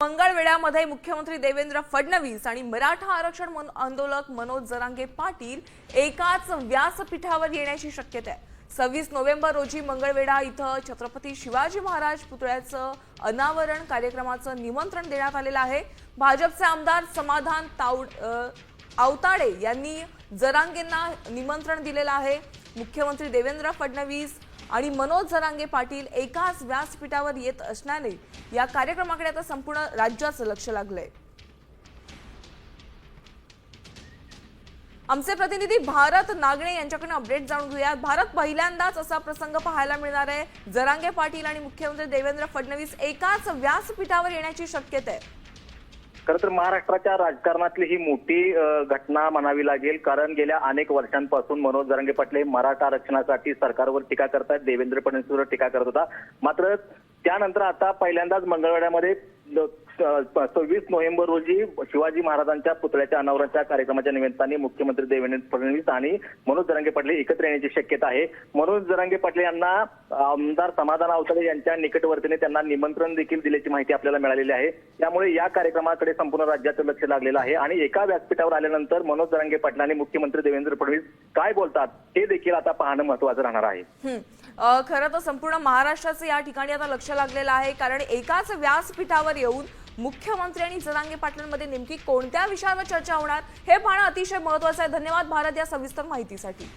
मंगळवेढ्यामध्ये मुख्यमंत्री देवेंद्र फडणवीस आणि मराठा आरक्षण मन- आंदोलक मनोज जरांगे पाटील एकाच व्यासपीठावर येण्याची शक्यता आहे. सव्वीस नोव्हेंबर रोजी मंगळवेढा इथं छत्रपती शिवाजी महाराज पुतळ्याचं अनावरण कार्यक्रमाचं निमंत्रण देण्यात आलेलं आहे. भाजपचे आमदार समाधान तावड आवताडे यांनी जरांगेंना निमंत्रण दिलेलं आहे. मुख्यमंत्री देवेंद्र फडणवीस आणि मनोज जरांगे पाटील एकाच व्यासपीठावर येत असल्याने या कार्यक्रमाकडे आता संपूर्ण राज्याचं लक्ष लागलंय. आमचे प्रतिनिधी भारत नागणे यांच्याकडून अपडेट जाणून घेऊयात भारत पहिल्यांदाच असा प्रसंग पाहायला मिळणार आहे. जरांगे पाटील आणि मुख्यमंत्री देवेंद्र फडणवीस एकाच व्यासपीठावर येण्याची शक्यता आहे. खर तर महाराष्ट्राच्या राजकारणातली ही मोठी घटना म्हणावी लागेल. कारण गेल्या अनेक वर्षांपासून मनोज जरांगे पाटील हे मराठा आरक्षणासाठी सरकारवर टीका करतात देवेंद्र फडणवीसवर टीका करत होता. मात्र त्यानंतर आता पहिल्यांदाच मंगळवाड्यामध्ये सव्वीस नोव्हेंबर रोजी शिवाजी महाराजांच्या पुतळ्याच्या अनावरणाच्या कार्यक्रमाच्या निमित्ताने मुख्यमंत्री देवेंद्र फडणवीस आणि मनोज जरांगे पाटील एकत्र येण्याची शक्यता आहे. मनोज जरांगे पाटील यांना आमदार समाधान अवतडे यांच्या निकटवर्तीने त्यांना निमंत्रण देखील दिल्याची माहिती आपल्याला मिळालेली आहे. त्यामुळे या कार्यक्रमाकडे संपूर्ण राज्याचं लक्ष लागलेलं आहे आणि एका व्यासपीठावर आल्यानंतर मनोज जरांगे पाटील आणि मुख्यमंत्री देवेंद्र फडणवीस काय बोलतात? हे देखील आता पाहणं महत्वाचं राहणार आहे. खरं तर संपूर्ण महाराष्ट्राचं या ठिकाणी आता लक्ष लागलेलं आहे कारण एकाच व्यासपीठावर येऊन मुख्यमंत्री आणि जरांगे पाटलांमध्ये नेमकी कोणत्या विषयावर चर्चा होणार हे पाहणं अतिशय महत्वाचं आहे. धन्यवाद भारत या सविस्तर माहितीसाठी.